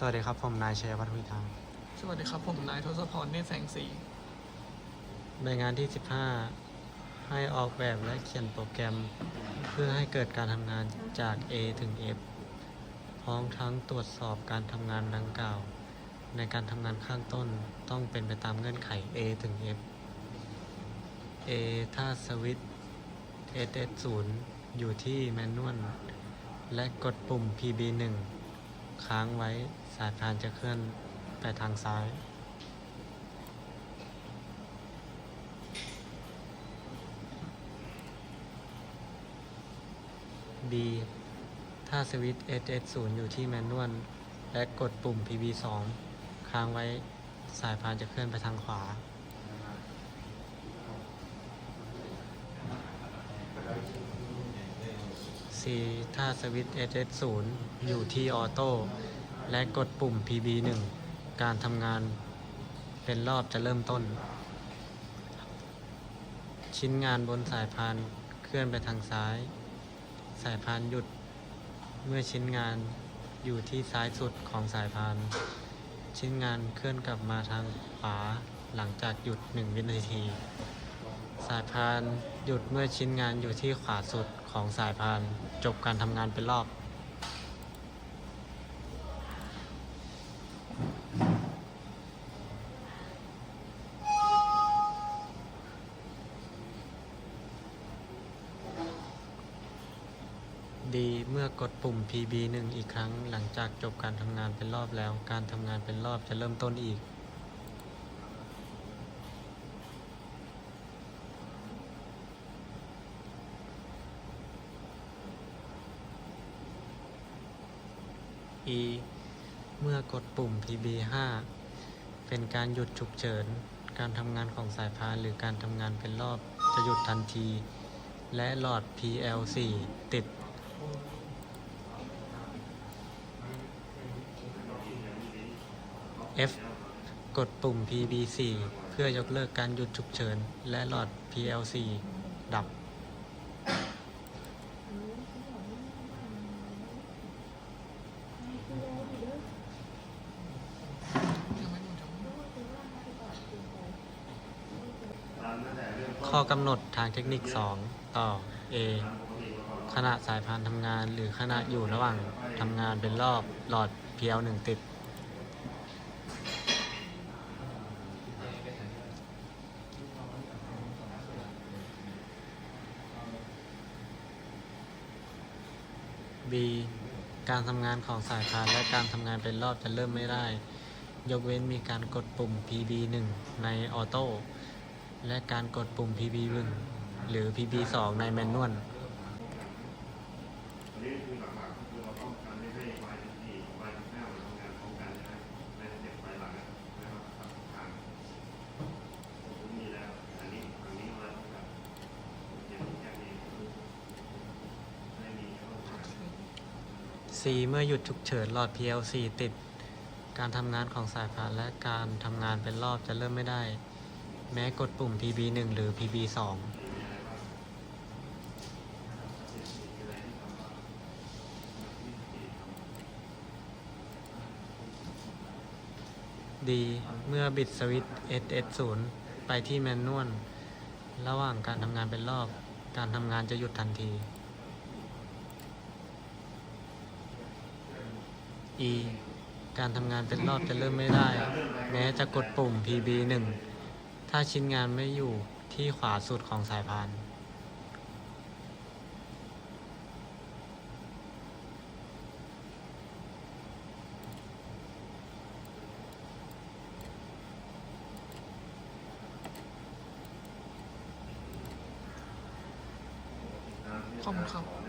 สวัสดีครับ ผมนายชัยวัฒน์วิทาง สวัสดีครับ ผมนายทศพรเนตรแสงสีในงานที่ 15 ให้ออกแบบและเขียนโปรแกรม เพื่อให้เกิดการทำงานจาก A ถึง F พร้อมทั้งตรวจสอบการทำงานดังกล่าว ในการทำงานข้างต้นต้องเป็นไปตามเงื่อนไข A ถึง F A ถ้าสวิตช์ SS0 อยู่ที่แมนนวลและกดปุ่ม PB1 ค้างไว้สายพานจะเคลื่อนไปทางซ้าย B ถ้าสวิตช์ SS0 อยู่ที่แมนนวลและกดปุ่ม PB2 ค้างไว้สายพานจะเคลื่อนไปทางขวา ถ้าสวิตช์ SS0 อยู่ที่ออโต้และกดปุ่ม PB1 การทำงานเป็นรอบจะเริ่มต้น ชิ้นงานบนสายพานเคลื่อนไปทางซ้าย สายพานหยุด เมื่อชิ้นงานอยู่ที่ซ้ายสุดของสายพาน ชิ้นงานเคลื่อนกลับมาทางขวาหลังจากหยุด 1 วินาที สายพานหยุดเมื่อชิ้นงานอยู่ที่ขวาสุดของสายพานจบการทำงานเป็นรอบดีเมื่อกดปุ่ม PB1 อีกครั้งหลังจากจบการทำงานเป็นรอบแล้ว การทำงานเป็นรอบจะเริ่มต้นอีก E เมื่อกดปุ่ม PB5 เป็นการหยุดฉุกเฉิน การทำงานของสายพานหรือการทำงานเป็นรอบจะหยุดทันที และหลอด PL4 ติด F กดปุ่ม PB4 เพื่อยกเลิกการหยุดฉุกเฉิน และหลอด PL4 ดับ ยังไม่หมดครับ ข้อกำหนดทางเทคนิค 2 ต่อ A ขณะสายพานทำงานหรือขณะอยู่ระหว่างทำงานเป็นรอบหลอด PL1 ติด B การทำงานของสายพานและการทำงานเป็นรอบจะเริ่มไม่ได้ ยกเว้นมีการกดปุ่ม PB1 ในออโต้ และการกดปุ่ม PB1 หรือ PB2 ในแมนนวลอันนี้คือหลักๆคือเราต้องการไม่ให้ไฟที่สี่ไฟที่ห้ามันทำงานพร้อมกันนะไม่ให้เจ็บไฟหลังนะครับตัดทางผมมีแล้วอันนี้อันนี้เราต้องการอย่างนี้อย่างนี้ไม่มีเข้ามา C เมื่อหยุดฉุกเฉินหลอด PLC ติด การทำงานของสายพานและการทำงานเป็นรอบจะเริ่มไม่ได้ แม้กดปุ่ม PB1 หรือ PB2 ดีเมื่อบิดสวิตช์ SS0 ไปที่แมนนวลระหว่างการทำงานเป็นรอบ การทำงานจะหยุดทันที E การทำงานเป็นรอบจะเริ่มไม่ได้ แม้จะกดปุ่ม PB1 ถ้าชิ้นงานไม่อยู่ที่ขวาสุดของสายพาน ขอบคุณครับ